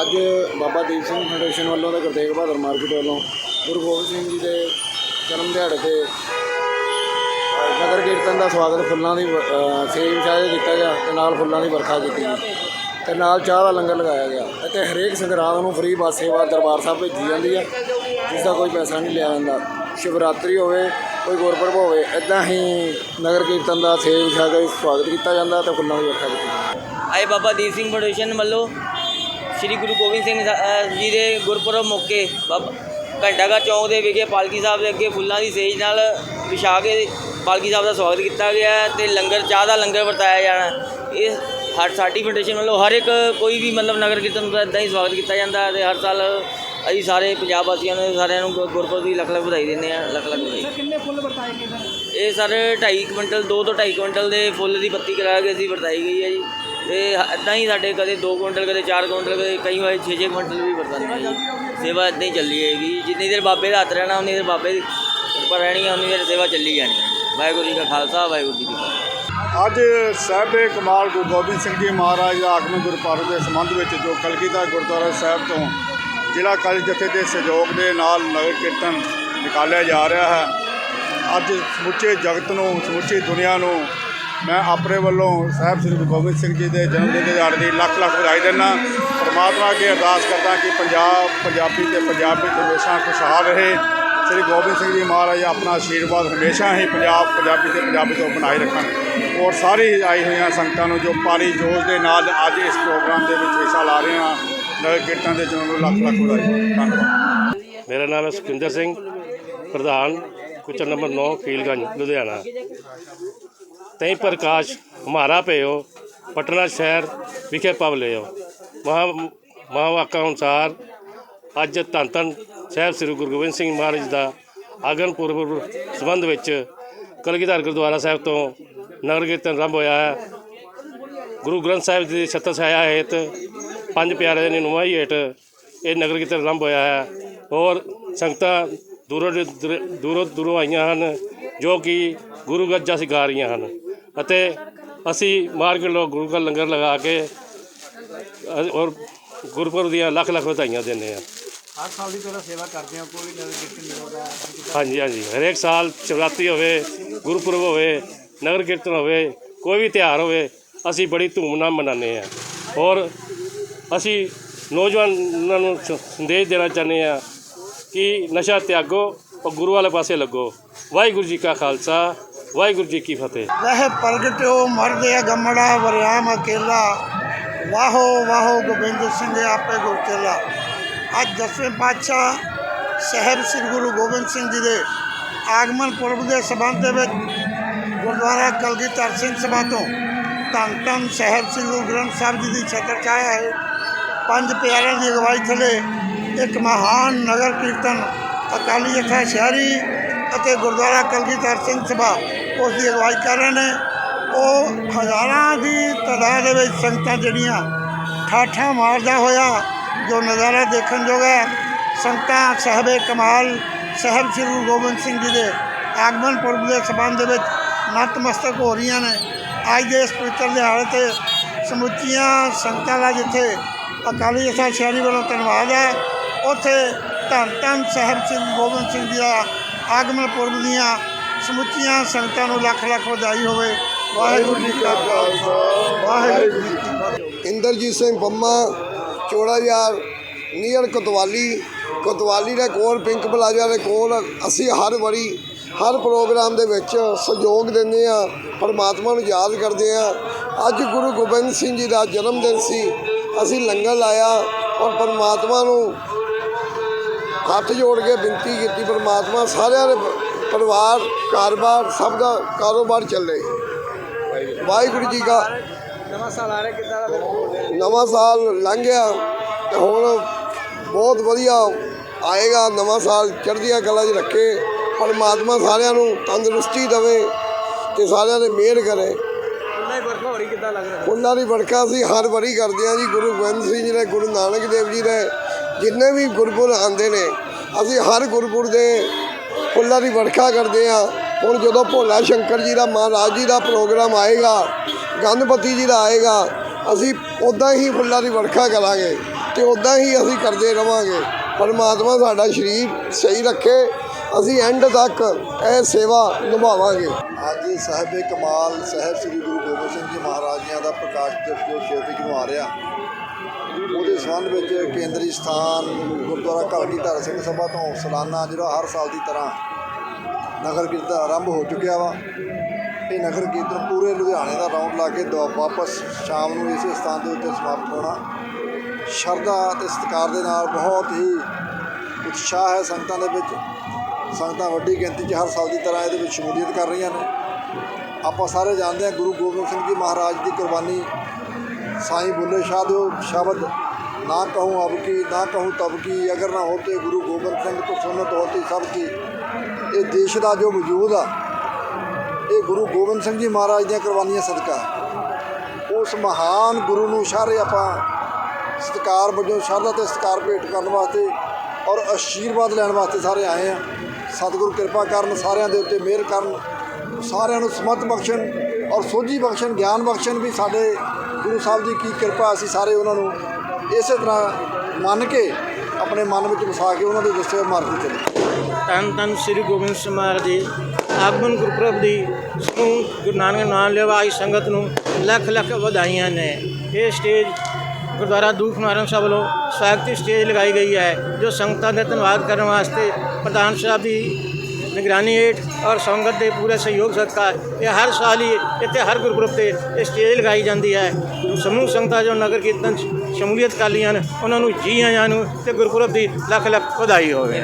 ਅੱਜ ਬਾਬਾ ਦੀਪ ਸਿੰਘ ਫਾਊਂਡੇਸ਼ਨ ਵੱਲੋਂ ਤੇ ਗੁਰਤੇਗ ਬਹਾਦਰ ਮਾਰਕੀਟ ਵੱਲੋਂ ਗੁਰੂ ਗੋਬਿੰਦ ਸਿੰਘ ਜੀ ਦੇ ਜਨਮ ਦਿਹਾੜੇ ਤੇ ਨਗਰ ਕੀਰਤਨ ਦਾ ਸਵਾਗਤ ਫੁੱਲਾਂ ਦੀ ਵ- ਅ, ਸੇਜ ਵਿਛਾਏ ਕੀਤਾ ਗਿਆ ਤੇ ਨਾਲ ਫੁੱਲਾਂ ਦੀ ਵਰਖਾ ਕੀਤੀ ਗਈ ਤੇ ਨਾਲ ਚਾਹ ਦਾ ਲੰਗਰ ਲਗਾਇਆ ਗਿਆ। ਅਤੇ ਹਰੇਕ ਸੰਗਰਾਂਦ ਨੂੰ ਫ੍ਰੀ ਬੱਸ ਸੇਵਾ ਦਰਬਾਰ ਸਾਹਿਬ ਭੇਜੀ ਜਾਂਦੀ ਹੈ ਜਿਸ ਦਾ ਕੋਈ ਪੈਸਾ ਨਹੀਂ ਲਿਆ ਜਾਂਦਾ। ਸ਼ਿਵਰਾਤਰੀ ਹੋਵੇ ਕੋਈ ਗੁਰਪੁਰਬ ਹੋਵੇ ਇਦਾਂ ਹੀ ਨਗਰ ਕੀਰਤਨ ਦਾ ਸੇਜ ਵਿਛਾ ਕੇ ਸਵਾਗਤ ਕੀਤਾ ਜਾਂਦਾ ਤੇ ਫੁੱਲਾਂ ਦੀ ਵਰਖਾ ਕੀਤੀ ਜਾਂਦੀ ਆਏ ਬਾਬਾ ਦੀਪ ਸਿੰਘ ਫਾਊਂਡੇਸ਼ਨ ਵੱਲੋਂ ਸ੍ਰੀ ਗੁਰੂ ਗੋਬਿੰਦ ਸਿੰਘ ਸਾ- ਅ, ਜੀ ਦੇ ਗੁਰਪੁਰਬ ਮੌਕੇ ਬਾਬਾ ਘੰਟਾਘਰ ਚੌਂਕ ਦੇ ਵਿਖੇ ਪਾਲਕੀ ਸਾਹਿਬ ਦੇ ਅੱਗੇ ਫੁੱਲਾਂ ਦੀ ਸੇਜ ਨਾਲ ਵਿਛਾ ਕੇ ਪਾਲਕੀ ਸਾਹਿਬ ਦਾ ਸਵਾਗਤ ਕੀਤਾ ਗਿਆ ਹੈ ਤੇ ਲੰਗਰ ਚਾਹ ਦਾ ਲੰਗਰ ਵਰਤਾਇਆ ਜਾਣਾ ਇਹ ਹਰ ਸਾਡੀ ਫਾਊਂਡੇਸ਼ਨ ਵੱਲੋਂ ਹਰ ਇੱਕ ਕੋਈ ਵੀ ਮਤਲਬ ਨਗਰ ਕੀਰਤਨ ਦਾ ਇਦਾਂ ਹੀ ਸਵਾਗਤ ਕੀਤਾ ਜਾਂਦਾ ਹੈ ਤੇ ਹਰ ਸਾਲ ਅਸੀਂ ਸਾਰੇ ਪੰਜਾਬ ਵਾਸੀਆਂ ਨੂੰ ਸਾਰਿਆਂ ਨੂੰ ਗੁ- ਗੁਰਪੁਰਬ ਦੀ ਲੱਖ ਲੱਖ ਵਧਾਈ ਦਿੰਦੇ ਆ ਲੱਖ ਲੱਖ ਵਧਾਈ। ਕਿੰਨੇ ਫੁੱਲ ਵਰਤਾਏ ਗਏ ਸਰ? ਇਹ ਸਰ 2.5 ਕੁਇੰਟਲ 2 ਤੋਂ 2.5 ਕੁਇੰਟਲ ਦੇ ਫੁੱਲ ਦੀ ਪੱਤੀ ਕਰਾ ਕੇ ਅਸੀਂ ਵਰਤਾਈ ਗਈ ਹੈ ਜੀ। ਤੇ ਇਦਾਂ ਹੀ ਸਾਡੇ ਕਦੇ 2 ਕੁਇੰਟਲ, ਕਦੇ 4 ਕੁਇੰਟਲ, ਕਦੇ ਕਈ ਵਾਰ 6-6 ਕੁਇੰਟਲ ਵੀ ਵਰਤਾਉਂਦੇ ਜੀ। ਸੇਵਾ ਇਦਾਂ ਹੀ ਚੱਲੀ ਹੈਗੀ ਜਿੰਨੀ ਦੇਰ ਬਾਬੇ ਦਾ ਹੱਥ ਰਹਿਣਾ, ਉਨੀ ਦੇਰ ਬਾਬੇ ਦੀ ਕਿਰਪਾ ਰਹਿਣੀ ਹੈ, ਉਨੀ ਦੇਰ ਸੇਵਾ ਚੱਲੀ ਜਾਣੀ ਵਾਹਿਗੁਰੂ ਜੀ ਕਾ ਖਾਲਸਾ, ਵਾਹਿਗੁਰੂ ਜੀ ਕੀ ਫਤਿਹ। ਅੱਜ ਸਾਹਿਬੇ ਕਮਾਲ ਗੁਰੂ ਗੋਬਿੰਦ ਸਿੰਘ ਜੀ ਮਹਾਰਾਜ ਦਾ ਆਗਮਨ ਗੁਰਪੁਰਬ ਦੇ ਸੰਬੰਧ ਵਿੱਚ ਜੋ ਕਲਕੀਤਾ ਗੁਰਦੁਆਰਾ ਸਾਹਿਬ ਤੋਂ ਜ਼ਿਲ੍ਹਾ ਕਾਲੀ ਜਥੇ ਦੇ ਸਹਿਯੋਗ ਦੇ ਨਾਲ ਨਗਰ ਕੀਰਤਨ ਨਿਕਾਲਿਆ ਜਾ ਰਿਹਾ ਹੈ। ਅੱਜ ਸਮੁੱਚੇ ਜਗਤ ਨੂੰ, ਸਮੁੱਚੀ ਦੁਨੀਆ ਨੂੰ ਮੈਂ ਆਪਣੇ ਵੱਲੋਂ ਸਾਹਿਬ ਸ੍ਰੀ ਗੁਰੂ ਗੋਬਿੰਦ ਸਿੰਘ ਜੀ ਦੇ ਜਨਮ ਦਿਨ ਦੇ ਦਿਹਾੜੇ ਦੀ ਲੱਖ ਲੱਖ ਵਧਾਈ ਦਿੰਦਾ ਪਰਮਾਤਮਾ ਅੱਗੇ ਅਰਦਾਸ ਕਰਦਾ ਕਿ ਪੰਜਾਬ, ਪੰਜਾਬੀ ਤੇ ਪੰਜਾਬੀ ਹਮੇਸ਼ਾ ਖੁਸ਼ਹਾਲ ਰਹੇ। ਸ੍ਰੀ ਗੋਬਿੰਦ ਸਿੰਘ ਜੀ ਮਹਾਰਾਜ ਆਪਣਾ ਆਸ਼ੀਰਵਾਦ ਹਮੇਸ਼ਾ ਹੀ ਪੰਜਾਬ, ਪੰਜਾਬੀ ਤੇ ਪੰਜਾਬੀ ਤੋਂ ਬਣਾਈ ਰੱਖਣ। ਔਰ ਸਾਰੀ ਆਈ ਹੋਈਆਂ ਸੰਗਤਾਂ ਨੂੰ ਜੋ ਪਾਰੀ ਜੋਸ਼ ਦੇ ਨਾਲ ਅੱਜ ਇਸ ਪ੍ਰੋਗਰਾਮ ਦੇ ਵਿੱਚ ਹਿੱਸਾ ਲਾ ਰਹੇ ਹਾਂ ਨਗਰ ਕੀਰਤਨ ਦੇ ਜਨਮ ਨੂੰ ਲੱਖ ਲੱਖ ਵਧਾਈ। ਧੰਨਵਾਦ। ਮੇਰਾ ਨਾਮ ਹੈ ਸੁਖਿੰਦਰ ਸਿੰਘ, ਪ੍ਰਧਾਨ ਕੁਚਰ ਨੰਬਰ 9 ਫੀਲਗੰਜ ਲੁਧਿਆਣਾ। ਤੈ ਪ੍ਰਕਾਸ਼ ਹਮਾਰਾ ਭਇਓ ਪਟਨਾ ਸ਼ਹਿਰ ਵਿਖੇ ਪਵ ਲਿਓ ਮਹਾ ਮਹਾਵਾਕਾ ਅਨੁਸਾਰ ਅੱਜ ਧੰਨ ਧੰਨ ਸਾਹਿਬ ਸ੍ਰੀ ਗੁਰੂ ਗੋਬਿੰਦ ਸਿੰਘ ਮਹਾਰਾਜ ਦਾ ਆਗਮਨ ਪੁਰਬ ਸੰਬੰਧ ਵਿੱਚ ਕਲਗੀਧਰ ਗੁਰਦੁਆਰਾ ਸਾਹਿਬ ਤੋਂ ਨਗਰ ਕੀਰਤਨ ਆਰੰਭ ਹੋਇਆ ਹੈ। ਗੁਰੂ ਗ੍ਰੰਥ ਸਾਹਿਬ ਜੀ ਦੀ ਛਤਰ ਛਾਇਆ ਹੇਠ ਪੰਜ ਪਿਆਰੇ ਦੀ ਨੁਮਾਈ ਹੇਠ ਇਹ ਨਗਰ ਕੀਰਤਨ ਆਰੰਭ ਹੋਇਆ ਹੈ। ਔਰ ਸੰਗਤਾਂ ਦੂਰੋਂ ਦਰ- ਦੂਰੋਂ ਦੂਰੋਂ ਆਈਆਂ ਹਨ ਜੋ ਕਿ ਗੁਰੂ ਗੱਜਾ ਸਿਖਾ ਰਹੀਆਂ ਹਨ। ਅਤੇ ਅਸੀਂ ਮਾਰਕੀਟ ਲੋਕ ਗੁਰੂ ਦਾ ਲੰਗਰ ਲਗਾ ਕੇ ਔਰ ਗੁਰਪੁਰਬ ਦੀਆਂ ਲੱਖ ਲੱਖ ਵਧਾਈਆਂ ਦਿੰਦੇ ਹਾਂ। ਹਰ ਸਾਲ ਦੀ ਤਰ੍ਹਾਂ ਸੇਵਾ ਕਰਦੇ ਹਾਂ ਕੋਈ ਨਗਰ ਕੀਰਤਨ ਨਹੀਂ ਹੋਦਾ ਹਾਂਜੀ ਹਾਂਜੀ। ਹਰੇਕ ਸਾਲ ਸ਼ਿਵਰਾਤਰੀ ਹੋਵੇ ਗੁਰਪੁਰਬ ਹੋਵੇ ਨਗਰ ਕੀਰਤਨ ਹੋਵੇ ਕੋਈ ਵੀ ਤਿਉਹਾਰ ਹੋਵੇ ਅਸੀਂ ਬੜੀ ਧੂਮ ਨਾਲ ਮਨਾਉਂਦੇ ਹਾਂ। ਔਰ ਅਸੀਂ ਨੌਜਵਾਨਾਂ ਨੂੰ ਸੰਦੇਸ਼ ਦੇਣਾ ਚਾਹੁੰਦੇ ਹਾਂ ਕਿ ਨਸ਼ਾ ਤਿਆਗੋ ਔਰ ਗੁਰੂ ਵਾਲੇ ਪਾਸੇ ਲੱਗੋ। ਵਾਹਿਗੁਰੂ ਜੀ ਕਾ ਖਾਲਸਾ। ਵਾਹਿਗੁਰੂ ਜੀ ਕੀ ਫਤਿਹ। ਵਹਿ ਪ੍ਰਗਟਿਓ ਮਰਦਿਆ ਗਮੜਾ, ਵਰਿਆਮ ਅਕੇਲਾ। ਵਾਹੋ ਵਾਹੋ ਗੋਬਿੰਦ ਸਿੰਘ ਆਪੇ ਗੁਰ ਅੱਜ ਦਸਵੇਂ ਪਾਤਸ਼ਾਹ ਸਾਹਿਬ ਸ੍ਰੀ ਗੁਰੂ ਗੋਬਿੰਦ ਸਿੰਘ ਜੀ ਦੇ ਆਗਮਨ ਪੁਰਬ ਦੇ ਸਬੰਧ ਦੇ ਵਿੱਚ ਗੁਰਦੁਆਰਾ ਕਲਗੀਧਰ ਸਿੰਘ ਸਭਾ ਤੋਂ ਧੰਨ ਧੰਨ ਸਾਹਿਬ ਸ੍ਰੀ ਗੁਰੂ ਗ੍ਰੰਥ ਸਾਹਿਬ ਜੀ ਦੀ ਛਤਰ ਛਾਇਆ ਹੈ। ਪੰਜ ਪਿਆਰਿਆਂ ਦੀ ਅਗਵਾਈ ਥੱਲੇ ਇੱਕ ਮਹਾਨ ਨਗਰ ਕੀਰਤਨ ਅਕਾਲੀ ਜਥਾ ਸ਼ਹਿਰੀ ਅਤੇ ਗੁਰਦੁਆਰਾ ਕਲਗੀਧਰ ਸਿੰਘ ਸਭਾ, ਉਸ ਦੀ ਅਗਵਾਈ ਕਰ ਰਹੇ ਨੇ। ਉਹ ਹਜ਼ਾਰਾਂ ਦੀ ਤਾਦਾਦ ਦੇ ਵਿੱਚ ਸੰਗਤਾਂ ਜਿਹੜੀਆਂ ਠਾਠਾਂ ਮਾਰਦਾ ਹੋਇਆ, ਜੋ ਨਜ਼ਾਰਾ ਦੇਖਣ ਯੋਗ ਹੈ, ਸੰਗਤਾਂ ਸਾਹਿਬੇ ਕਮਾਲ, ਸਾਹਿਬ ਸ੍ਰੀ ਗੁਰੂ ਗੋਬਿੰਦ ਸਿੰਘ ਜੀ ਦੇ ਆਗਮਨ ਪੁਰਬ ਦੇ ਸਬੰਧ ਦੇ ਵਿੱਚ ਨਤਮਸਤਕ ਹੋ ਰਹੀਆਂ ਨੇ। ਅੱਜ ਦੇ ਇਸ ਪਵਿੱਤਰ ਦਿਹਾੜੇ ਤੇ ਸਮੁੱਚੀਆਂ ਸੰਗਤਾਂ ਦਾ ਜਿੱਥੇ ਅਕਾਲੀ ਜਥਾ ਸ਼ਹਿਰੀ ਵੱਲੋਂ ਧੰਨਵਾਦ ਹੈ, ਉੱਥੇ ਧੰਨ ਧੰਨ ਸਾਹਿਬ ਸ੍ਰੀ ਗੁਰੂ ਗੋਬਿੰਦ ਸਿੰਘ ਜੀ ਦਾ ਆਗਮਨ ਪੁਰਬ ਦੀਆਂ ਸਮੁੱਚੀਆਂ ਸੰਗਤਾਂ ਨੂੰ ਲੱਖ ਲੱਖ ਵਧਾਈ ਹੋਵੇ। ਵਾਹਿਗੁਰੂ ਜੀ ਕਾ ਖਾਲਸਾ। ਵਾਹਿਗੁਰੂ ਜੀ ਕੀ ਫਤਿਹ। ਇੰਦਰਜੀਤ ਸਿੰਘ ਬੰਮਾ, ਚੋੜਾ ਯਾਰ, ਨੀਅਰ ਕੋਤਵਾਲੀ ਕੋਤਵਾਲੀ ਦੇ ਕੋਲ, ਪਿੰਕ ਪਲਾਜ਼ਾ ਦੇ ਕੋਲ, ਅਸੀਂ ਹਰ ਵਾਰੀ, ਹਰ ਪ੍ਰੋਗਰਾਮ ਦੇ ਵਿੱਚ ਸਹਿਯੋਗ ਦਿੰਦੇ ਆ ਪਰਮਾਤਮਾ ਨੂੰ ਯਾਦ ਕਰਦੇ ਆ ਅੱਜ ਗੁਰੂ ਗੋਬਿੰਦ ਸਿੰਘ ਜੀ ਦਾ ਜਨਮ ਦਿਨ ਸੀ। ਅਸੀਂ ਲੰਗਰ ਲਾਇਆ ਔਰ ਪਰਮਾਤਮਾ ਨੂੰ ਹੱਥ ਜੋੜ ਕੇ ਬੇਨਤੀ ਕੀਤੀ ਪਰਮਾਤਮਾ ਸਾਰਿਆਂ ਦੇ ਪਰਿਵਾਰ ਘਰ-ਬਾਰ ਸਭ ਦਾ ਕਾਰੋਬਾਰ ਚੱਲੇ। ਵਾਹਿਗੁਰੂ ਜੀ ਕਾ ਨਵਾਂ ਸਾਲ ਆ ਰਿਹਾ ਕਿੱਦਾਂ ਦਾ ਨਵਾਂ ਸਾਲ ਲੰਘ ਗਿਆ ਤੇ ਹੁਣ ਬਹੁਤ ਵਧੀਆ ਆਏਗਾ ਨਵਾਂ ਸਾਲ ਚੜ੍ਹਦੀਆਂ ਕਲਾ 'ਚ ਰੱਖੇ ਪਰਮਾਤਮਾ ਸਾਰਿਆਂ ਨੂੰ ਤੰਦਰੁਸਤੀ ਦੇਵੇ ਤੇ ਸਾਰਿਆਂ ਦੇ ਮਿਹਰ ਕਰੇ। ਉਹਨਾਂ ਦੀ ਵਰਖਾ ਦੀ ਅਸੀਂ ਹਰ ਵਾਰੀ ਕਰਦੇ ਹਾਂ ਜੀ ਗੁਰੂ ਗੋਬਿੰਦ ਸਿੰਘ ਜੀ ਦੇ ਗੁਰੂ ਨਾਨਕ ਦੇਵ ਜੀ ਦੇ ਜਿੰਨੇ ਵੀ ਗੁਰਪੁਰ ਆਉਂਦੇ ਨੇ, ਅਸੀਂ ਹਰ ਗੁਰਪੁਰ ਦੇ ਫੁੱਲਾਂ ਦੀ ਵਰਖਾ ਕਰਦੇ ਹਾਂ। ਹੁਣ ਜਦੋਂ ਭੋਲਾ ਸ਼ੰਕਰ ਜੀ ਦਾ, ਮਹਾਰਾਜ ਜੀ ਦਾ ਪ੍ਰੋਗਰਾਮ ਆਏਗਾ, ਗਣਪਤੀ ਜੀ ਦਾ ਆਏਗਾ, ਅਸੀਂ ਉਦਾਂ ਹੀ ਫੁੱਲਾਂ ਦੀ ਵਰਖਾ ਕਰਾਂਗੇ ਤੇ ਉਦਾਂ ਹੀ ਅਸੀਂ ਕਰਦੇ ਰਵਾਂਗੇ। ਪਰਮਾਤਮਾ ਸਾਡਾ ਸਰੀਰ ਸਹੀ ਰੱਖੇ, ਅਸੀਂ ਐਂਡ ਤੱਕ ਇਹ ਸੇਵਾ ਨਿਭਾਵਾਂਗੇ। ਅੱਜ ਸਾਹਿਬ ਕਮਾਲ, ਸਾਹਿਬ ਸ੍ਰੀ ਗੁਰੂ ਗੋਬਿੰਦ ਸਿੰਘ ਜੀ ਮਹਾਰਾਜ ਜੀ ਦਾ ਪ੍ਰਕਾਸ਼ ਦਿਵਸ ਜੋ 6 ਤਰੀਕ ਨੂੰ ਆ ਰਿਹਾ। ਉਹਦੇ ਸੰਬੰਧ ਵਿੱਚ ਕੇਂਦਰੀ ਸਥਾਨ ਗੁਰਦੁਆਰਾ ਕਲਗੀ ਧਾਰ ਸਿੰਘ ਸਭਾ ਤੋਂ ਸਾਲਾਨਾ ਜਿਹੜਾ ਹਰ ਸਾਲ ਦੀ ਤਰ੍ਹਾਂ ਨਗਰ ਕੀਰਤਨ ਆਰੰਭ ਹੋ ਚੁੱਕਿਆ ਵਾ। ਇਹ ਨਗਰ ਕੀਰਤਨ ਪੂਰੇ ਲੁਧਿਆਣੇ ਦਾ ਰਾਉਂਡ ਲਾ ਕੇ ਦੁਆ- ਵਾਪਸ ਸ਼ਾਮ ਨੂੰ ਇਸੇ ਸਥਾਨ ਦੇ ਉੱਤੇ ਸਮਾਪਤ ਹੋਣਾ। ਸ਼ਰਧਾ ਤੇ ਸਤਿਕਾਰ ਦੇ ਨਾਲ ਬਹੁਤ ਹੀ ਉਤਸ਼ਾਹ ਹੈ ਸੰਗਤਾਂ ਦੇ ਵਿੱਚ। ਸੰਗਤਾਂ ਵੱਡੀ ਗਿਣਤੀ 'ਚ ਹਰ ਸਾਲ ਦੀ ਤਰ੍ਹਾਂ ਇਹਦੇ ਵਿੱਚ ਸ਼ਮੂਲੀਅਤ ਕਰ ਰਹੀਆਂ ਨੇ। ਆਪਾਂ ਸਾਰੇ ਜਾਣਦੇ ਹਾਂ ਗੁਰੂ ਗੋਬਿੰਦ ਸਿੰਘ ਜੀ ਮਹਾਰਾਜ ਦੀ ਕੁਰਬਾਨੀ ਸਾਈਂ ਬੁੱਲੇ ਸ਼ਾਹ ਦੇ ਉਹ ਸ਼ਬਦ ਨਾ ਕਹੂੰ ਅਬ ਕੀ, ਨਾ ਕਹੂੰ ਤਬ ਅਗਰ ਨਾ ਹੋਤੇ ਗੁਰੂ ਗੋਬਿੰਦ ਸਿੰਘ ਤੋਂ ਸੁਨਤ ਹੋਤੀ ਸਭ ਕੀ। ਇਹ ਦੇਸ਼ ਦਾ ਜੋ ਵਜੂਦ ਆ, ਇਹ ਗੁਰੂ ਗੋਬਿੰਦ ਸਿੰਘ ਜੀ ਮਹਾਰਾਜ ਦੀਆਂ ਕੁਰਬਾਨੀਆਂ ਸਦਕਾ ਉਸ ਮਹਾਨ ਗੁਰੂ ਨੂੰ ਸਾਰੇ ਆਪਾਂ ਸਤਿਕਾਰ ਵਜੋਂ ਸ਼ਰਧਾ ਤੇ ਸਤਿਕਾਰ ਭੇਟ ਕਰਨ ਵਾਸਤੇ ਔਰ ਆਸ਼ੀਰਵਾਦ ਲੈਣ ਵਾਸਤੇ ਸਾਰੇ ਆਏ ਆ। ਸਤਿਗੁਰੂ ਕਿਰਪਾ ਕਰਨ, ਸਾਰਿਆਂ ਦੇ ਉੱਤੇ ਮਿਹਰ ਕਰਨ, ਸਾਰਿਆਂ ਨੂੰ ਸਮਤ ਬਖਸ਼ਣ ਔਰ ਸੋਝੀ ਬਖਸ਼ਣ, ਗਿਆਨ ਬਖਸ਼ਣ ਵੀ ਸਾਡੇ ਗੁਰੂ ਸਾਹਿਬ ਦੀ ਕੀ ਕਿਰਪਾ ਅਸੀਂ ਸਾਰੇ ਉਹਨਾਂ ਨੂੰ ਇਸੇ ਤਰ੍ਹਾਂ ਮੰਨ ਕੇ ਆਪਣੇ ਮਨ ਵਿੱਚ ਵਸਾ ਕੇ ਉਹਨਾਂ ਦੇ ਦੱਸੇ ਮਾਰਗ ਚੱਲੇ। ਧੰਨ ਧੰਨ ਸ੍ਰੀ ਗੋਬਿੰਦ ਸਿੰਘ ਮਹਾਰਾਜ ਜੀ ਆਗਮਨ ਗੁਰਪੁਰਬ ਦੀ ਸਮੂਹ ਗੁਰੂ ਨਾਨਕ ਨਾਮ ਲੈਵਾਈ ਸੰਗਤ ਨੂੰ ਲੱਖ ਲੱਖ ਵਧਾਈਆਂ ਨੇ। ਇਹ ਸਟੇਜ ਗੁਰਦੁਆਰਾ ਦੂਖ ਨਿਵਾਰਨ ਸਾਹਿਬ ਵੱਲੋਂ ਸਵਾਗਤੀ ਸਟੇਜ ਲਗਾਈ ਗਈ ਹੈ, ਜੋ ਸੰਗਤਾਂ ਦਾ ਧੰਨਵਾਦ ਕਰਨ ਵਾਸਤੇ ਪ੍ਰਧਾਨ ਸਾਹਿਬ ਦੀ ਨਿਗਰਾਨੀ ਹੇਠ ਔਰ ਸੰਗਤ ਦੇ ਪੂਰੇ ਸਹਿਯੋਗ ਸਦਕਾ ਇਹ ਹਰ ਸਾਲ ਹੀ ਇੱਥੇ ਹਰ ਗੁਰਪੁਰਬ ਤੇ ਇਹ ਸਟੇਜ ਲਗਾਈ ਜਾਂਦੀ ਹੈ ਸਮੂਹ ਸੰਗਤਾਂ ਜੋ ਨਗਰ ਕੀਰਤਨ 'ਚ ਸ਼ਮੂਲੀਅਤ ਕਰ ਲਈਆਂ ਨੇ ਉਹਨਾਂ ਨੂੰ ਜੀ ਆਇਆਂ ਨੂੰ ਤੇ ਗੁਰਪੁਰਬ ਦੀ ਲੱਖ ਲੱਖ ਵਧਾਈ ਹੋਵੇ